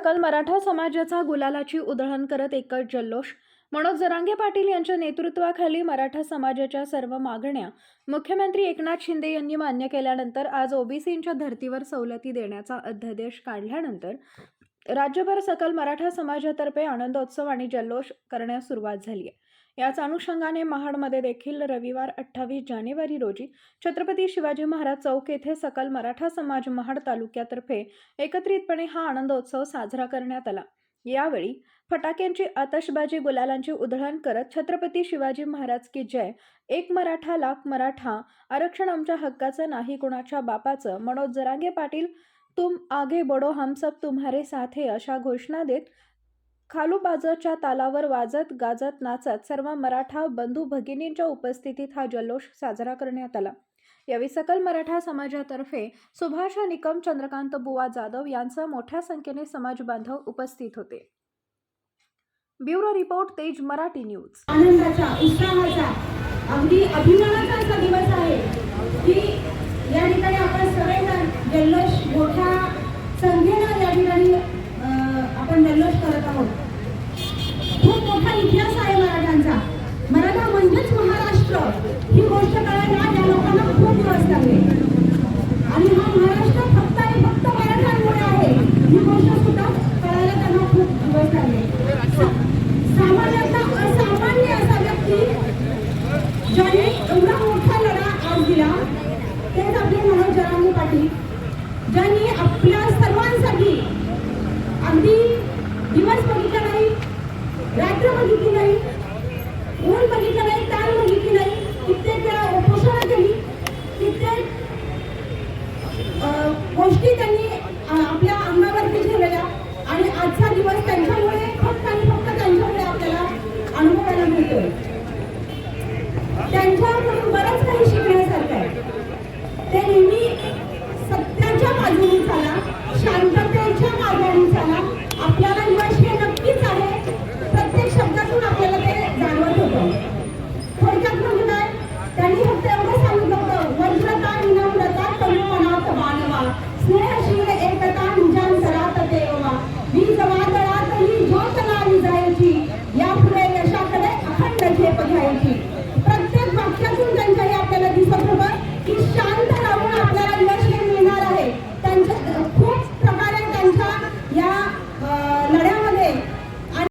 सकल मराठा समाजाचा गुलालाची उधळण करत एकच जल्लोष. मनोज जरांगे पाटील यांच्या नेतृत्वाखाली मराठा समाजाच्या सर्व मागण्या मुख्यमंत्री एकनाथ शिंदे यांनी मान्य केल्यानंतर आज ओबीसींच्या धर्तीवर सवलती देण्याचा अध्यादेश काढल्यानंतर राज्यभर सकल मराठा समाजातर्फे आनंदोत्सव आणि जल्लोष करण्यास सुरुवात झाली आहे. याच अनुषंगाने महाडमध्ये देखील रविवार अठ्ठावीस जानेवारी रोजी छत्रपती शिवाजी महाराज चौक येथे सकल मराठा समाज महाड तालुक्यातर्फे एकत्रितपणे हा आनंदोत्सव साजरा करण्यात आला. यावेळी फटाक्यांची आतषबाजी गुलालांची उधळण करत छत्रपती शिवाजी महाराज की जय एक मराठा लाख मराठा आरक्षण आमच्या हक्काचं नाही कुणाच्या बापाचं मनोज जरांगे पाटील तुम आगे बडो हम सब तुम्हारे साथ है अशा घोषणा देत खालूबाजाच्या तालावर वाजत गाजत नाचत सर्व मराठा बंधू भगिनींच्या उपस्थितीत हा जल्लोष साजरा करण्यात आला. यावेळी सकल मराठा समाजातर्फे सुभाष निकम चंद्रकांत बुवा जाधव यांसह मोठ्या संख्येने समाज बांधव उपस्थित होते. ब्युरो रिपोर्ट तेज मराठी न्यूज. आनंदाचा उत्साहाचा अगदी अभिमानाचा असा दिवस आहे की या ठिकाणी आपण सगळेजण जल्लोष मोठ्या संख्येनं या ठिकाणी अं, आपण जल्लोष करत आहोत खूप मोठा इतिहास आहे मराठ्यांचा मराठा म्हणजेच महाराष्ट्र ही गोष्ट कळायला या लोकांना खूप दिवस लागले आणि हा महाराष्ट्र फक्त आणि फक्त मराठ्यांमुळे आहे. ही गोष्ट सुद्धा कळायला त्यांना खूप दिवस लागले सा- सामान्याचा असामान्य असा व्यक्ती ज्याने एवढा मोठा लढा आज दिला तेच आपले मनोज जरांगे पाटील ज्यांनी आपल्या सर्वांसाठी अगदी दिवस बघितला नाही रात्र बघितली नाही ऊन बघितलं नाही ताण बघितली नाही कित्येक वेळा उपोषणं केली कित्येक अं, गोष्टी त्यांनी आपल्या अंगावरती ठेवलेल्या आणि आजचा दिवस त्यांच्यामुळे फक्त आणि फक्त त्यांच्यामुळे आपल्याला अनुभवायला मिळतोय. त्यांच्या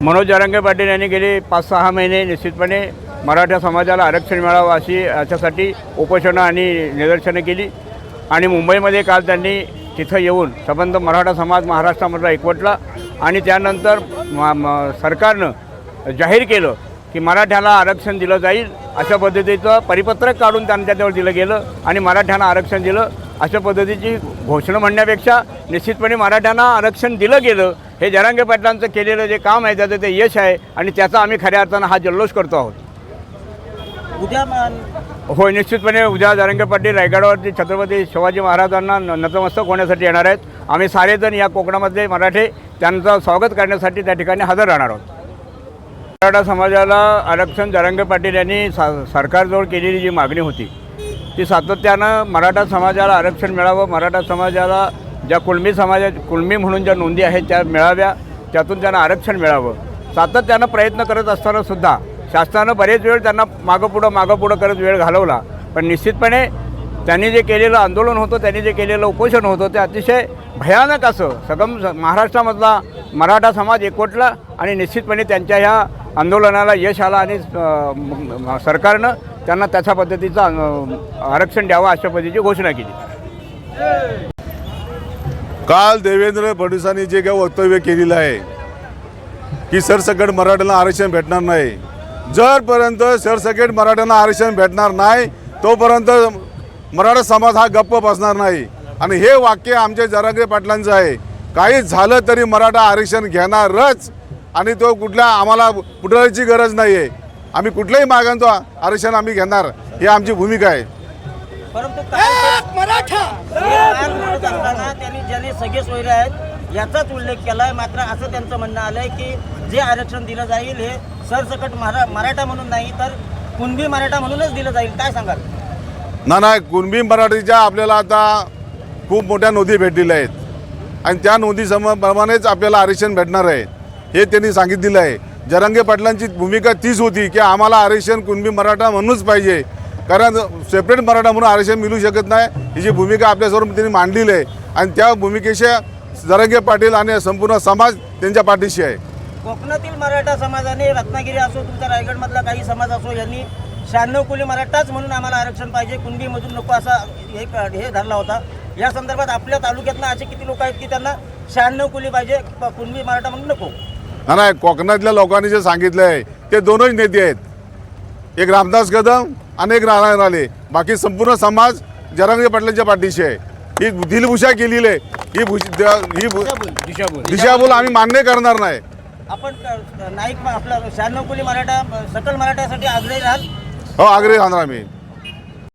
मनोज जरांगे पाटील यांनी गेले पाच सहा महिने निश्चितपणे मराठा समाजाला आरक्षण मिळावं अशी याच्यासाठी उपोषणं आणि निदर्शनं केली. आणि मुंबईमध्ये काल त्यांनी तिथं येऊन संबंध मराठा समाज महाराष्ट्रामधला एकवटला आणि त्यानंतर म सरकारनं जाहीर केलं की मराठ्याला आरक्षण दिलं जाईल अशा पद्धतीचं परिपत्रक काढून त्यांच्याजवळ दिलं गेलं आणि मराठ्यांना आरक्षण दिलं. अशा पद्धतीची घोषणा म्हणण्यापेक्षा निश्चितपणे मराठ्यांना आरक्षण दिलं गेलं. हे जरांगे पाटलांचं केलेलं जे काम आहे त्याचं ते यश आहे आणि त्याचा आम्ही खऱ्या अर्थानं हा जल्लोष करतो आहोत. उद्या होय निश्चितपणे उद्या जरांगे पाटील रायगडावरती छत्रपती शिवाजी महाराजांना न- नतमस्तक होण्यासाठी येणार आहेत. आम्ही सारेजण या कोकणामधले मराठे त्यांचं स्वागत करण्यासाठी त्या ठिकाणी हजर राहणार आहोत. मराठा समाजाला आरक्षण जरांगे पाटील यांनी सा सरकारजवळ केलेली जी मागणी होती ती सातत्यानं मराठा समाजाला आरक्षण मिळावं मराठा समाजाला ज्या कुळमी समाजा कुळमी म्हणून ज्या नोंदी आहेत त्या मिळाव्या त्यातून त्यांना आरक्षण मिळावं. सातत्यानं प्रयत्न करत असताना सुद्धा शासनानं बरेच वेळ त्यांना मागंपुढं मागंपुढं करत वेळ घालवला. पण निश्चितपणे त्यांनी जे केलेलं आंदोलन होतं त्यांनी जे केलेलं उपोषण होतं ते अतिशय भयानक असं सगम स- महाराष्ट्रामधला मराठा समाज एकवटला आणि निश्चितपणे त्यांच्या ह्या आंदोलनाला यश आलं आणि सरकारनं त्यांना त्याच्या पद्धतीचं आरक्षण द्यावं अशा पद्धतीची घोषणा केली. काल देवेंद्र फडणवीसांनी जे काही वक्तव्य केलेलं आहे की सरसकट मराठ्यांना आरक्षण भेटणार नाही. जरपर्यंत सरसकट मराठ्यांना आरक्षण भेटणार नाही तोपर्यंत मराठा समाज हा गप्प बसणार नाही. आणि हे वाक्य आमच्या जरांगे पाटलांचं आहे. काही झालं तरी मराठा आरक्षण घेणारच आणि तो कुठल्या आम्हाला पुढारीची गरज नाही आहे आम्ही कुठल्याही मागांचं आरक्षण आम्ही घेणार. ही आमची भूमिका आहे. परंतु काय मराठा! त्यांनी ज्याने सगळे सोयरे आहेत याचाच उल्लेख केलाय. मात्र असं त्यांचं म्हणणं आलंय की जे आरक्षण दिलं जाईल हे सरसकट मरा मराठा म्हणून नाही तर कुणबी मराठा म्हणूनच दिलं जाईल. काय सांगाल? ना नाही कुणबी मराठीच्या आपल्याला आता खूप मोठ्या नोंदी भेटलेल्या आहेत. आणि त्या नोंदी सम प्रमाणेच आपल्याला आरक्षण भेटणार आहे. हे त्यांनी सांगितलेलं आहे. जरांगे पाटलांची भूमिका तीच होती की आम्हाला आरक्षण कुणबी मराठा म्हणूनच पाहिजे. कारण सेपरेट मराठा म्हणून आरक्षण मिळू शकत नाही. ही जी भूमिका आपल्यासमोर त्यांनी मांडलेली आहे. आणि त्या भूमिकेच्या जरांगे पाटील आणि संपूर्ण समाज त्यांच्या पाठीशी आहे. कोकणातील मराठा समाजाने रत्नागिरी असो तुमचा रायगडमधला काही समाज असो यांनी शहाण्णव कुली मराठाच म्हणून आम्हाला आरक्षण पाहिजे. कुणबीमधून नको असा एक हे धरला होता. या संदर्भात आपल्या तालुक्यातनं असे किती लोक आहेत की त्यांना शहाण्णव कुली पाहिजे कुणबी मराठा म्हणून नको? ना नाही कोकणातल्या लोकांनी जे सांगितलं आहे ते दोनच नेते आहेत. एक रामदास कदम आणि एक नारायण राणे. बाकी संपूर्ण समाज जरांगे पाटलांच्या पाठीशी आहे. ही दिलभूषा केलेली आहे. ही भूष ही दिशाभूल आम्ही मान्य करणार नाही. आपण नाईक आपला शहाण्णव कुली मराठा सकल मराठ्यासाठी आग्रही राहाल हो आग्रही राहणार आम्ही.